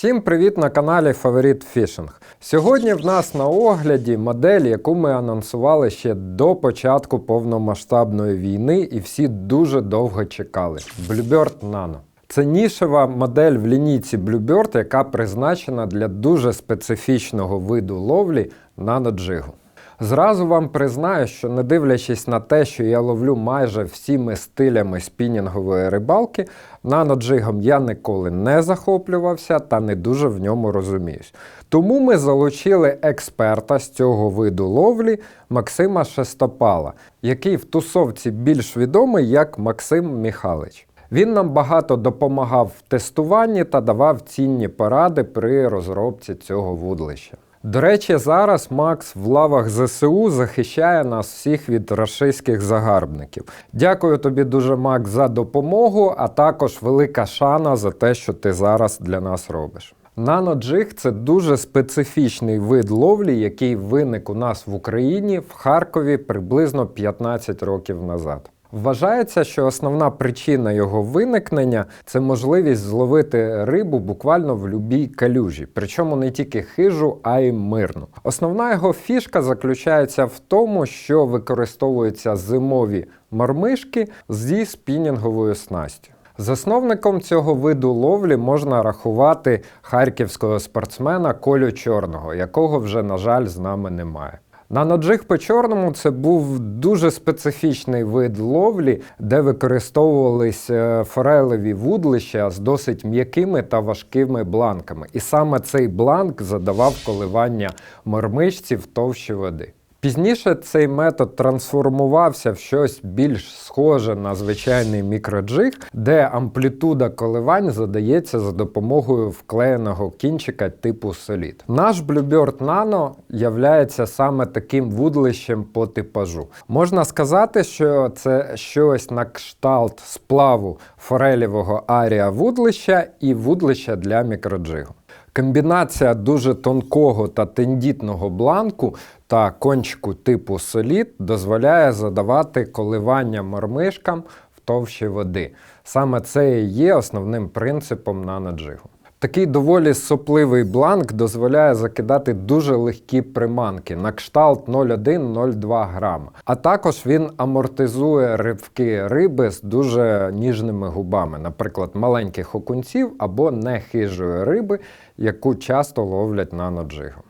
Всім привіт на каналі Фаворит Фішинг. Сьогодні в нас на огляді модель, яку ми анонсували ще до початку повномасштабної війни, і всі дуже довго чекали. Bluebird Nano. Це нішева модель в лінійці Bluebird, яка призначена для дуже специфічного виду ловлі наноджигу. Зразу вам признаю, що не дивлячись на те, що я ловлю майже всіми стилями спінінгової рибалки, наноджигом я ніколи не захоплювався та не дуже в ньому розуміюсь. Тому ми залучили експерта з цього виду ловлі Максима Шестопала, який в тусовці більш відомий як Максим Міхалич. Він нам багато допомагав в тестуванні та давав цінні поради при розробці цього вудлища. До речі, зараз Макс в лавах ЗСУ захищає нас всіх від рашистських загарбників. Дякую тобі дуже, Макс, за допомогу, а також велика шана за те, що ти зараз для нас робиш. Наноджиг це дуже специфічний вид ловлі, який виник у нас в Україні в Харкові приблизно 15 років назад. Вважається, що основна причина його виникнення це можливість зловити рибу буквально в любій калюжі, причому не тільки хижу, а й мирну. Основна його фішка заключається в тому, що використовуються зимові мормишки зі спінінговою снастю. Засновником цього виду ловлі можна рахувати харківського спортсмена Колю Чорного, якого вже, на жаль, з нами немає. Наноджиг по чорному це був дуже специфічний вид ловлі, де використовувались е, форелеві вудлища з досить м'якими та важкими бланками. І саме цей бланк задавав коливання мормишців товщі води. Пізніше цей метод трансформувався в щось більш схоже на звичайний мікроджиг, де амплітуда коливань задається за допомогою вклеєного кінчика типу солід. Наш Bluebird Nano являється саме таким вудлищем по типажу. Можна сказати, що це щось на кшталт сплаву форелівого арія вудлища і вудлища для мікроджигу. Комбінація дуже тонкого та тендітного бланку та кончику типу солід дозволяє задавати коливання мормишкам в товщі води. Саме це і є основним принципом наноджигу. Такий доволі сопливий бланк дозволяє закидати дуже легкі приманки на кшталт 0,1-0,2 грама. А також він амортизує ривки риби з дуже ніжними губами, наприклад, маленьких окунців або нехижої риби, яку часто ловлять наноджигом.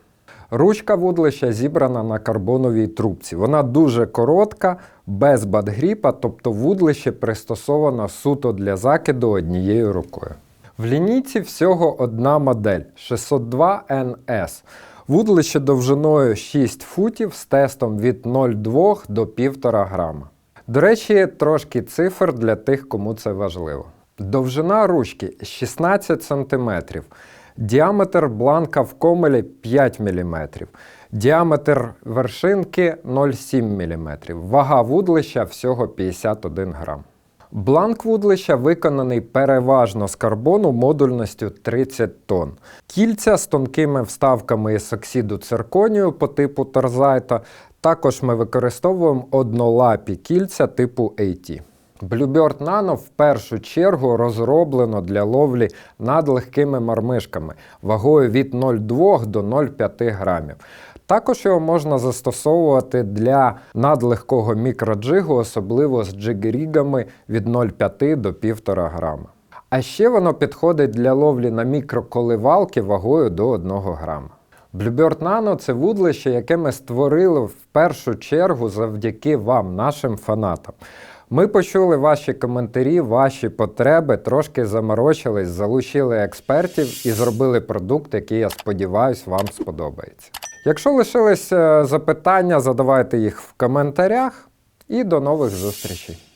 Ручка вудлища зібрана на карбоновій трубці. Вона дуже коротка, без бадгріпа, тобто вудлище пристосовано суто для закиду однією рукою. В лінійці всього одна модель 602 NS. Вудлище довжиною 6 футів з тестом від 0,2 до 1,5 грама. До речі, трошки цифр для тих, кому це важливо. Довжина ручки 16 см. Діаметр бланка в комелі 5 мм. Діаметр вершинки 0,7 мм. Вага вудлища всього 51 грам. Бланк вудлища виконаний переважно з карбону модульністю 30 тонн. Кільця з тонкими вставками із оксиду цирконію по типу торзайта. Також ми використовуємо однолапі кільця типу AT. Bluebird Nano в першу чергу розроблено для ловлі надлегкими мармишками вагою від 0,2 до 0,5 грамів. Також його можна застосовувати для надлегкого мікроджигу, особливо з джигрігами від 0,5 до 1,5 грама. А ще воно підходить для ловлі на мікроколивалки вагою до 1 грама. Bluebird Nano – це вудлище, яке ми створили в першу чергу завдяки вам, нашим фанатам. Ми почули ваші коментарі, ваші потреби, трошки заморочились, залучили експертів і зробили продукт, який, я сподіваюся, вам сподобається. Якщо лишились запитання, задавайте їх в коментарях і до нових зустрічей.